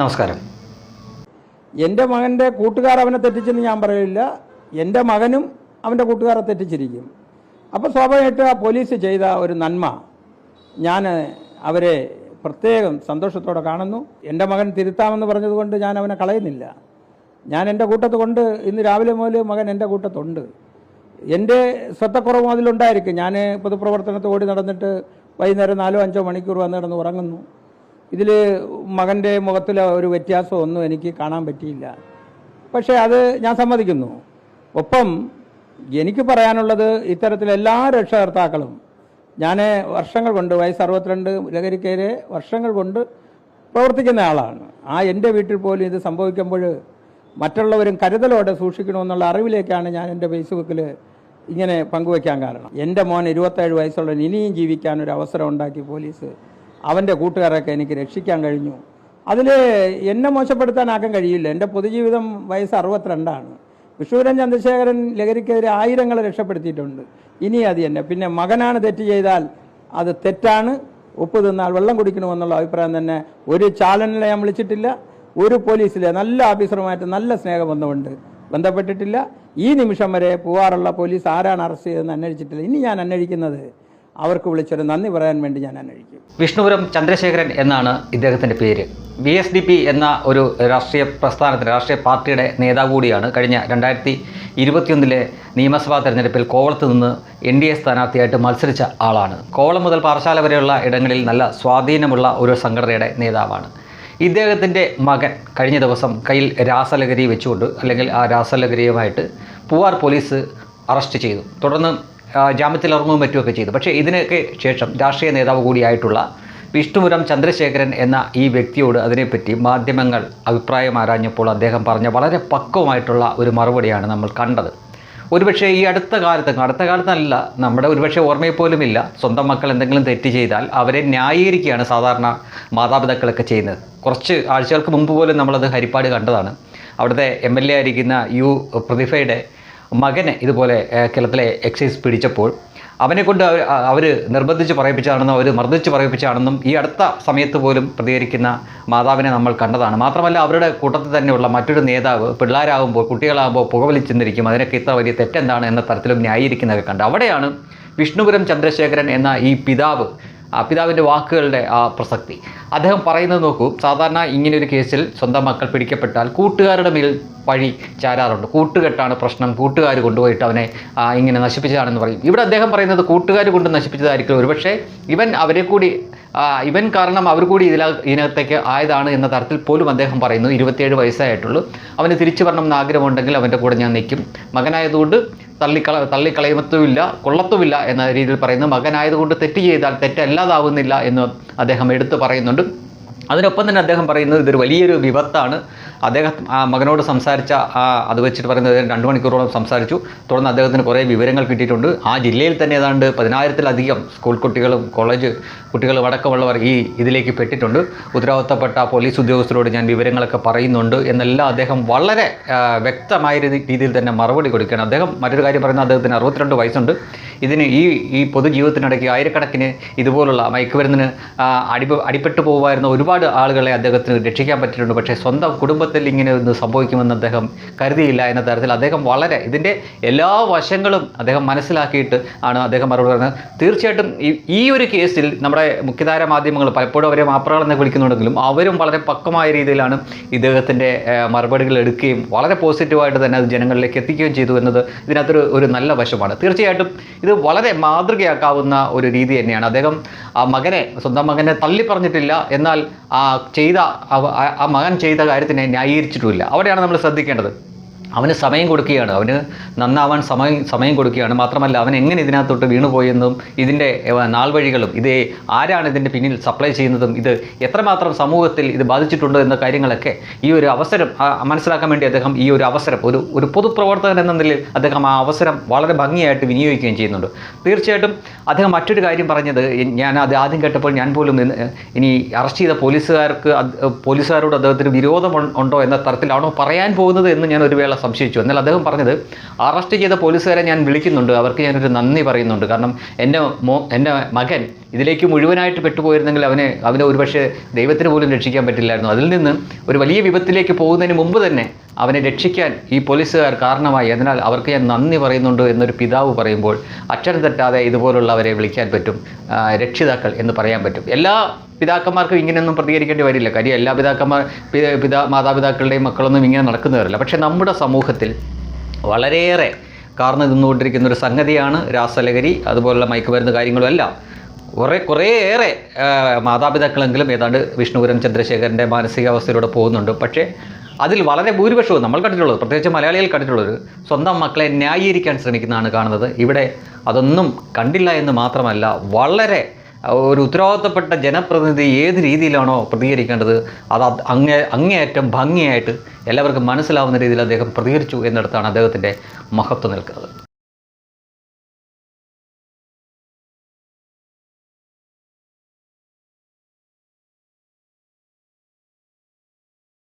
നമസ്കാരം. എന്റെ മകന്റെ കൂട്ടുകാർ അവനെ തെറ്റിച്ചെന്ന് ഞാൻ പറയില്ല. എന്റെ മകനും അവന്റെ കൂട്ടുകാരെ തെറ്റിച്ചിരിക്കും. അപ്പോൾ സ്വാഭാവികമായിട്ട് ആ പോലീസ് ചെയ്ത ഒരു നന്മ ഞാൻ അവരെ പ്രത്യേകം സന്തോഷത്തോടെ കാണുന്നു. എന്റെ മകൻ തിരുത്താമെന്ന് പറഞ്ഞതുകൊണ്ട് ഞാൻ അവനെ കളയുന്നില്ല. ഞാൻ എന്റെ കൂട്ടത്ത് കൊണ്ട് ഇന്ന് രാവിലെ മുതൽ മകൻ എന്റെ കൂട്ടത്തുണ്ട്. എന്റെ ശ്രദ്ധക്കുറവ് അതിലുണ്ടായിരിക്കും. ഞാൻ പൊതുപ്രവർത്തനത്തോടി നടന്നിട്ട് വൈകുന്നേരം നാലോ അഞ്ചോ മണിക്കൂർ വന്ന് കിടന്ന് ഉറങ്ങുന്നു. ഇതിൽ മകന്റെ മുഖത്തിലെ ഒരു വ്യത്യാസമൊന്നും എനിക്ക് കാണാൻ പറ്റിയില്ല. പക്ഷേ അത് ഞാൻ സമ്മതിക്കുന്നു. ഒപ്പം എനിക്ക് പറയാനുള്ളത് ഇത്തരത്തിൽ എല്ലാ രക്ഷകർത്താക്കളും ഞാൻ വർഷങ്ങൾ കൊണ്ട് വയസ്സ് അറുപത്തിരണ്ട് ലഹരിക്കേരെ വർഷങ്ങൾ കൊണ്ട് പ്രവർത്തിക്കുന്ന ആളാണ്. ആ എന്റെ വീട്ടിൽ പോലും ഇത് സംഭവിക്കുമ്പോൾ മറ്റുള്ളവരും കരുതലോടെ സൂക്ഷിക്കണമെന്നുള്ള അറിവിലേക്കാണ് ഞാൻ എന്റെ ഫേസ്ബുക്കിൽ ഇങ്ങനെ പങ്കുവയ്ക്കാൻ കാരണം. എന്റെ മോൻ ഇരുപത്തേഴ് വയസ്സുള്ള ഇനിയും ജീവിക്കാൻ ഒരു അവസരം ഉണ്ടാക്കി പോലീസ് അവന്റെ കൂട്ടുകാരൊക്കെ എനിക്ക് രക്ഷിക്കാൻ കഴിഞ്ഞു. അതിൽ എന്നെ മോശപ്പെടുത്താനാക്കാൻ കഴിയില്ല. എന്റെ പൊതുജീവിതം വയസ്സ് അറുപത്തിരണ്ടാണ്. വിഷൂരൻ ചന്ദ്രശേഖരൻ ലഹരിക്കെതിരെ ആയിരങ്ങളെ രക്ഷപ്പെടുത്തിയിട്ടുണ്ട്. ഇനി അത് തന്നെ. പിന്നെ മകനാണ് തെറ്റ് ചെയ്താൽ അത് തെറ്റാണ്. ഉപ്പ് തിന്നാൽ വെള്ളം കുടിക്കണമെന്നുള്ള അഭിപ്രായം തന്നെ ഒരു ചാലനിലെ ഞാൻ വിളിച്ചിട്ടില്ല. ഒരു പോലീസിലെ നല്ല ഓഫീസറുമായിട്ട് നല്ല സ്നേഹബന്ധമുണ്ട്. ബന്ധപ്പെട്ടിട്ടില്ല. ഈ നിമിഷം വരെ പോവാറുള്ള പോലീസ് ആരാണ് അറസ്റ്റ് ചെയ്തതെന്ന് അന്വേഷിച്ചിട്ടില്ല. ഇനി ഞാൻ അന്വേഷിക്കുന്നത് അവർക്ക് വിളിച്ചൊരു നന്ദി പറയാൻ വേണ്ടി ഞാൻ അന്വേഷിക്കും വിഷ്ണുപുരം ചന്ദ്രശേഖരൻ എന്നാണ് ഇദ്ദേഹത്തിന്റെ പേര്. വി എസ് ഡി പി എന്ന ഒരു രാഷ്ട്രീയ പ്രസ്ഥാനത്തിന് രാഷ്ട്രീയ പാർട്ടിയുടെ നേതാവ് കൂടിയാണ് കഴിഞ്ഞ രണ്ടായിരത്തി ഇരുപത്തിയൊന്നിലെ നിയമസഭാ തെരഞ്ഞെടുപ്പിൽ കോവളത്ത് നിന്ന് എൻ ഡി എ സ്ഥാനാർത്ഥിയായിട്ട് മത്സരിച്ച ആളാണ്. കോവളം മുതൽ പാറശാല വരെയുള്ള ഇടങ്ങളിൽ നല്ല സ്വാധീനമുള്ള ഒരു സംഘടനയുടെ നേതാവാണ്. ഇദ്ദേഹത്തിന്റെ മകൻ കഴിഞ്ഞ ദിവസം കയ്യിൽ രാസലഹരി വെച്ചുകൊണ്ട് അല്ലെങ്കിൽ ആ രാസലഹരിയുമായിട്ട് പൂവാർ പോലീസ് അറസ്റ്റ് ചെയ്തു. തുടർന്ന് ജാമ്യത്തിലിറങ്ങുകയും മറ്റുമൊക്കെ ചെയ്തു. പക്ഷേ ഇതിനൊക്കെ ശേഷം രാഷ്ട്രീയ നേതാവ് കൂടിയായിട്ടുള്ള വിഷ്ണുപുരം ചന്ദ്രശേഖരൻ എന്ന ഈ വ്യക്തിയോട് അതിനെപ്പറ്റി മാധ്യമങ്ങൾ അഭിപ്രായം ആരാഞ്ഞപ്പോൾ അദ്ദേഹം പറഞ്ഞ വളരെ പക്വമായിട്ടുള്ള ഒരു മറുപടിയാണ് നമ്മൾ കണ്ടത്. ഒരുപക്ഷേ ഈ അടുത്ത കാലത്ത് അടുത്ത കാലത്തല്ല നമ്മുടെ ഒരുപക്ഷെ ഓർമ്മയിൽ പോലും ഇല്ല സ്വന്തം മക്കൾ എന്തെങ്കിലും തെറ്റ് ചെയ്താൽ അവരെ ന്യായീകരിക്കുകയാണ് സാധാരണ മാതാപിതാക്കളൊക്കെ ചെയ്യുന്നത്. കുറച്ച് ആഴ്ചകൾക്ക് മുമ്പ് പോലും നമ്മളത് ഹരിപ്പാട് കണ്ടതാണ്. അവിടുത്തെ എം എൽ എ ആയിരിക്കുന്ന യു പ്രതിഭയുടെ മകനെ ഇതുപോലെ കേരളത്തിലെ എക്സൈസ് പിടിച്ചപ്പോൾ അവനെ കൊണ്ട് അവർ നിർബന്ധിച്ച് പറയിപ്പിച്ചാണെന്നും അവർ മർദ്ദിച്ച് പറയിപ്പിച്ചാണെന്നും ഈ അടുത്ത സമയത്ത് പോലും പ്രതികരിക്കുന്ന മാതാവിനെ നമ്മൾ കണ്ടതാണ്. മാത്രമല്ല അവരുടെ കൂട്ടത്തിൽ തന്നെയുള്ള മറ്റൊരു നേതാവ് പിള്ളേരാകുമ്പോൾ കുട്ടികളാകുമ്പോൾ പുകവലിച്ചെന്നിരിക്കും അതിനൊക്കെ ഇത്ര വലിയ തെറ്റെന്താണ് എന്ന തരത്തിലും ന്യായീകരിക്കുന്നതൊക്കെ കണ്ട്. അവിടെയാണ് വിഷ്ണുപുരം ചന്ദ്രശേഖരൻ എന്ന ഈ പിതാവ് പിതാവിന്റെ വാക്കുകളുടെ ആ പ്രസക്തി. അദ്ദേഹം പറയുന്നത് നോക്കൂ സാധാരണ ഇങ്ങനെയൊരു കേസിൽ സ്വന്തം മക്കൾ പിടിക്കപ്പെട്ടാൽ കൂട്ടുകാരുടെ മേൽ വഴി ചാരാറുണ്ട്. കൂട്ടുകെട്ടാണ് പ്രശ്നം. കൂട്ടുകാർ കൊണ്ടുപോയിട്ട് അവനെ ഇങ്ങനെ നശിപ്പിച്ചതാണെന്ന് പറയും. ഇവിടെ അദ്ദേഹം പറയുന്നത് കൂട്ടുകാർ കൊണ്ട് നശിപ്പിച്ചതായിരിക്കും ഒരുപക്ഷെ ഇവൻ അവരെ കൂടി ഇവൻ കാരണം അവർ കൂടി ഇതില ഇതിനകത്തേക്ക് ആയതാണ് എന്ന തരത്തിൽ പോലും അദ്ദേഹം പറയുന്നു. ഇരുപത്തിയേഴ് വയസ്സായിട്ടുള്ളൂ. അവന് തിരിച്ചു വരണം എന്ന് ആഗ്രഹമുണ്ടെങ്കിൽ അവന്റെ കൂടെ ഞാൻ നിൽക്കും. മകനായതുകൊണ്ട് തള്ളിക്കള തള്ളിക്കളയത്തുമില്ല കൊള്ളത്തുമില്ല എന്ന രീതിയിൽ പറയുന്നു. മകനായതുകൊണ്ട് തെറ്റ് ചെയ്താൽ തെറ്റല്ലാതാവുന്നില്ല എന്ന് അദ്ദേഹം എടുത്തു പറയുന്നുണ്ട്. അതിനൊപ്പം തന്നെ അദ്ദേഹം പറയുന്നത് ഇതൊരു വലിയൊരു വിപത്താണ്. അദ്ദേഹം മകനോട് സംസാരിച്ച ആ അത് വെച്ചിട്ട് പറയുന്നത് രണ്ട് മണിക്കൂറോളം സംസാരിച്ചു. തുടർന്ന് അദ്ദേഹത്തിന് കുറേ വിവരങ്ങൾ കിട്ടിയിട്ടുണ്ട്. ആ ജില്ലയിൽ തന്നെ ഏതാണ്ട് പതിനായിരത്തിലധികം സ്കൂൾ കുട്ടികളും കോളേജ് കുട്ടികളും അടക്കമുള്ളവർ ഈ ഇതിലേക്ക് പെട്ടിട്ടുണ്ട്. ഉത്തരവാദിത്തപ്പെട്ട പോലീസ് ഉദ്യോഗസ്ഥരോട് ഞാൻ വിവരങ്ങളൊക്കെ പറയുന്നുണ്ട് എന്നെല്ലാം അദ്ദേഹം വളരെ വ്യക്തമായ രീതിയിൽ തന്നെ മറുപടി കൊടുക്കുകയാണ്. അദ്ദേഹം മറ്റൊരു കാര്യം പറയുന്നത് അദ്ദേഹത്തിന് അറുപത്തിരണ്ട് വയസ്സുണ്ട്. ഇതിന് ഈ ഈ പൊതുജീവിതത്തിനിടയ്ക്ക് ആയിരക്കണക്കിന് ഇതുപോലുള്ള മയക്കുമരുന്നിന് ആ, അടിപ അടിപ്പെട്ടു പോകുമായിരുന്ന ഒരുപാട് ആളുകളെ അദ്ദേഹത്തിന് രക്ഷിക്കാൻ പറ്റിയിട്ടുണ്ട്. പക്ഷേ സ്വന്തം കുടുംബത്തിൽ ഇങ്ങനെ ഒന്ന് സംഭവിക്കുമെന്ന് അദ്ദേഹം കരുതിയില്ല എന്ന തരത്തിൽ അദ്ദേഹം വളരെ ഇതിന്റെ എല്ലാ വശങ്ങളും അദ്ദേഹം മനസ്സിലാക്കിയിട്ട് ആണ് അദ്ദേഹം മറുപടി പറഞ്ഞത്. തീർച്ചയായിട്ടും ഈ ഒരു കേസിൽ നമ്മുടെ മുഖ്യധാര മാധ്യമങ്ങൾ പലപ്പോഴും അവരെ മാപ്രകളെന്ന് വിളിക്കുന്നുണ്ടെങ്കിലും അവരും വളരെ പക്വമായ രീതിയിലാണ് ഇദ്ദേഹത്തിന്റെ മറുപടികൾ എടുക്കുകയും വളരെ പോസിറ്റീവായിട്ട് തന്നെ അത് ജനങ്ങളിലേക്ക് എത്തിക്കുകയും ചെയ്തു എന്നത് ഇതിനകത്തൊരു ഒരു നല്ല വശമാണ്. തീർച്ചയായിട്ടും ഇത് വളരെ മാതൃകയാക്കാവുന്ന ഒരു രീതി തന്നെയാണ്. അദ്ദേഹം ആ മകനെ സ്വന്തം മകനെ തള്ളി പറഞ്ഞിട്ടില്ല. എന്നാൽ ആ ചെയ്ത ആ- മകൻ ചെയ്ത കാര്യത്തിനെ ന്യായീകരിച്ചിട്ടുമില്ല. അവിടെയാണ് നമ്മൾ ശ്രദ്ധിക്കേണ്ടത്. അവന് സമയം കൊടുക്കുകയാണ്. അവന് നന്നാവാൻ സമയം സമയം കൊടുക്കുകയാണ്. മാത്രമല്ല അവൻ എങ്ങനെ ഇതിനകത്തോട്ട് വീണുപോയെന്നും ഇതിന്റെ നാൾ വഴികളും ഇത് ആരാണ് ഇതിന്റെ പിന്നിൽ സപ്ലൈ ചെയ്യുന്നതും ഇത് എത്രമാത്രം സമൂഹത്തിൽ ഇത് ബാധിച്ചിട്ടുണ്ട് എന്ന കാര്യങ്ങളൊക്കെ ഈ ഒരു അവസരം മനസ്സിലാക്കാൻ വേണ്ടി അദ്ദേഹം ഈ ഒരു അവസരം ഒരു ഒരു പൊതുപ്രവർത്തകൻ എന്ന നിലയിൽ അദ്ദേഹം ആ അവസരം വളരെ ഭംഗിയായിട്ട് വിനിയോഗിക്കുകയും ചെയ്യുന്നുണ്ട്. തീർച്ചയായിട്ടും അദ്ദേഹം മറ്റൊരു കാര്യം പറഞ്ഞത് ഞാൻ അത് ആദ്യം കേട്ടപ്പോൾ ഞാൻ പോലും ഇനി അറസ്റ്റ് ചെയ്ത പോലീസുകാർക്ക് പോലീസുകാരോട് അദ്ദേഹത്തിന് വിരോധം ഉണ്ടോ എന്ന തരത്തിലാണോ പറയാൻ പോകുന്നത് എന്ന് ഞാൻ ഒരു വേള സംശയിച്ചു. എന്നാൽ അദ്ദേഹം പറഞ്ഞത് അറസ്റ്റ് ചെയ്ത പോലീസുകാരെ ഞാൻ വിളിക്കുന്നുണ്ട്. അവർക്ക് ഞാനൊരു നന്ദി പറയുന്നുണ്ട്. കാരണം എന്റെ മോ എന്റെ മകൻ ഇതിലേക്ക് മുഴുവനായിട്ട് പെട്ടുപോയിരുന്നെങ്കിൽ അവനെ അവനെ ഒരുപക്ഷെ ദൈവത്തിന് പോലും രക്ഷിക്കാൻ പറ്റില്ലായിരുന്നു. അതിൽ നിന്ന് ഒരു വലിയ വിപത്തിലേക്ക് പോകുന്നതിന് മുമ്പ് തന്നെ അവനെ രക്ഷിക്കാൻ ഈ പോലീസുകാർ കാരണമായി. അതിനാൽ അവർക്ക് ഞാൻ നന്ദി പറയുന്നുണ്ട് എന്നൊരു പിതാവ് പറയുമ്പോൾ അക്ഷരം തെറ്റാതെ ഇതുപോലുള്ളവരെ വിളിക്കാൻ പറ്റും രക്ഷിതാക്കൾ എന്ന് പറയാൻ പറ്റും. എല്ലാ പിതാക്കന്മാർക്കും ഇങ്ങനെയൊന്നും പ്രതികരിക്കേണ്ടി വരില്ല. കാര്യം എല്ലാ പിതാക്കന്മാർ പിതാ മാതാപിതാക്കളുടെയും മക്കളൊന്നും ഇങ്ങനെ നടക്കുന്നവരല്ല. പക്ഷേ നമ്മുടെ സമൂഹത്തിൽ വളരെയേറെ കാർന്നു നിന്നുകൊണ്ടിരിക്കുന്ന ഒരു സംഗതിയാണ് രാസലഹരി അതുപോലുള്ള മയക്കുമരുന്ന് കാര്യങ്ങളും എല്ലാം കുറേ കുറേയേറെ മാതാപിതാക്കളെങ്കിലും ഏതാണ്ട് വിഷ്ണുപുരം ചന്ദ്രശേഖരന്റെ മാനസികാവസ്ഥയിലൂടെ പോകുന്നുണ്ട്. പക്ഷേ അതിൽ വളരെ ഭൂരിപക്ഷവും നമ്മൾ കണ്ടിട്ടുള്ളത് പ്രത്യേകിച്ച് മലയാളികൾ കണ്ടിട്ടുള്ളത് സ്വന്തം മക്കളെ ന്യായീകരിക്കാൻ ശ്രമിക്കുന്നതാണ് കാണുന്നത്. ഇവിടെ അതൊന്നും കണ്ടില്ല എന്ന് മാത്രമല്ല വളരെ ഒരു ഉത്തരവാദിത്തപ്പെട്ട ജനപ്രതിനിധി ഏത് രീതിയിലാണോ പ്രതികരിക്കേണ്ടത് അത് അങ്ങേ അങ്ങേയറ്റം ഭംഗിയായിട്ട് എല്ലാവർക്കും മനസ്സിലാവുന്ന രീതിയിൽ അദ്ദേഹം പ്രതികരിച്ചു എന്നിടത്താണ് അദ്ദേഹത്തിന്റെ മഹത്വം നിൽക്കുന്നത്.